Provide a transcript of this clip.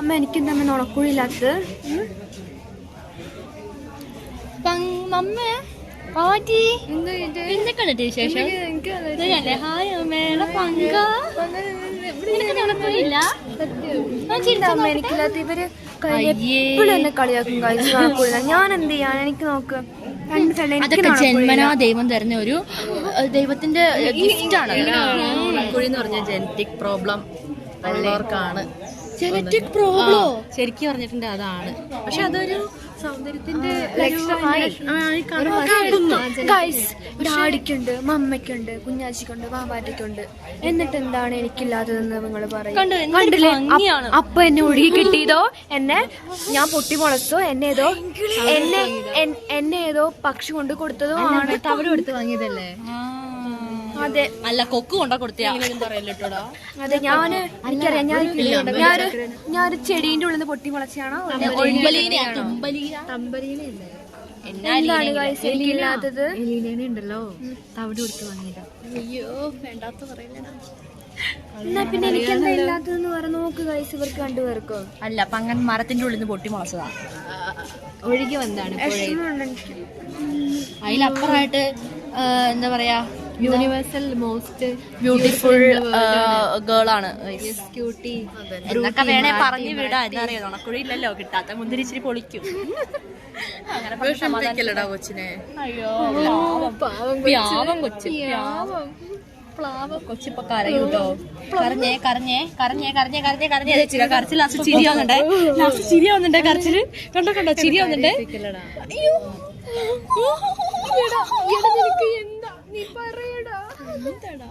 അമ്മ എനിക്കെന്താ അമ്മ നുണക്കുഴിയില്ലാത്തത് മമ്മ പാറ്റി പിന്നെ കണ്ടിട്ട് വിശേഷം? ഇതല്ലേ? ഹായ് അമ്മേടെ പങ്ക. എനിക്കില്ലാത്ത ഇവർ. എപ്പോഴും എന്നെ കളിയാക്കും കഴിച്ച് നുണക്കുഴില്ല ഞാൻ എന്ത് ചെയ്യാൻ എനിക്ക് നോക്ക്. അതൊക്കെ ജന്മനാ ദൈവം തരുന്ന ഒരു ദൈവത്തിന്റെ ഗിഫ്റ്റ് ആണ് കുഴി എന്ന് പറഞ്ഞ ജനറ്റിക് പ്രോബ്ലം ഉള്ളവർക്കാണ്. Genetic problem. ശരിക്കും പറഞ്ഞിട്ടുണ്ട് അതാണ്. പക്ഷെ അതൊരു സൗന്ദര്യത്തിന്റെ ഡാഡിക്കുണ്ട് മമ്മയ്ക്കുണ്ട് കുഞ്ഞാച്ചിക്കുണ്ട് മാമ്പാറ്റയ്ക്കുണ്ട് എന്നിട്ട് എന്താണ് എനിക്കില്ലാത്തതെന്ന് നിങ്ങൾ പറയും. അപ്പ- എന്നെ ഒഴുകി കിട്ടിയതോ? എന്നെ ഞാൻ പൊട്ടി മുളച്ചോ എന്നെ ഏതോ എന്നെ എന്നെ ഏതോ പക്ഷി കൊണ്ട് കൊടുത്തതോ ആണ്. തവിട് കൊടുത്ത് വാങ്ങിയതല്ലേ? അതെ. അല്ല കൊക്ക് കൊണ്ട കൊടുത്തിയാ. അതെ ഞാൻ എനിക്കറിയാം ഞാൻ ഞാനൊരു ഞാനൊരു ചെടീന്റെ ഉള്ളിൽ നിന്ന് പൊട്ടി മുളച്ചാണോ? എന്താണ് ഗൈസ് എനിക്കില്ലാത്തത് ഉണ്ടല്ലോ. തവിട് കൊടുത്ത് അയ്യോ വേണ്ടാത്ത പറയില്ല എന്നാ പിന്നെ എനിക്കെന്താ ഇല്ലാത്തതെന്ന് പറ നോക്ക് ഗൈസ് ഇവർക്ക് രണ്ടുപേർക്കോ അല്ല പങ്ങൻ മരത്തിന്റെ ഉള്ളിൽ നിന്ന് പൊട്ടി മുളച്ചതാ. ഒഴുകി വന്നതാണ് അതിലപ്പുറമായിട്ട് എന്താ പറയാ യൂണിവേഴ്സൽ മോസ്റ്റ് ബ്യൂട്ടിഫുൾ ഗേൾ ആണ് ക്യൂട്ടി എന്നൊക്കെ വേണേ പറഞ്ഞു വിടാ എന്നറിയാം ഉണക്കുഴിയില്ലല്ലോ കിട്ടാത്ത മുന്തിരി ഇച്ചിരി പൊളിക്കും അങ്ങനെ കൊച്ചിനെ അയ്യോ പാവം കൊച്ചു പ്യാവം പ്ലാവം കൊച്ചിപ്പൊ കരയൂട്ടോ കരഞ്ഞേ കരഞ്ഞേ കരഞ്ഞേ കരഞ്ഞേ കരഞ്ഞേ കരഞ്ഞേ അതെ ചിരി കരച്ചിൽ ലാസ്റ്റ് ചിരി വന്നിട്ടേ ലാസ്റ്റ് ചിരി വന്നിട്ടേ കരച്ചിൽ കണ്ടോ കണ്ടോ ചിരി വന്നിട്ടേ അയ്യോ 見たら。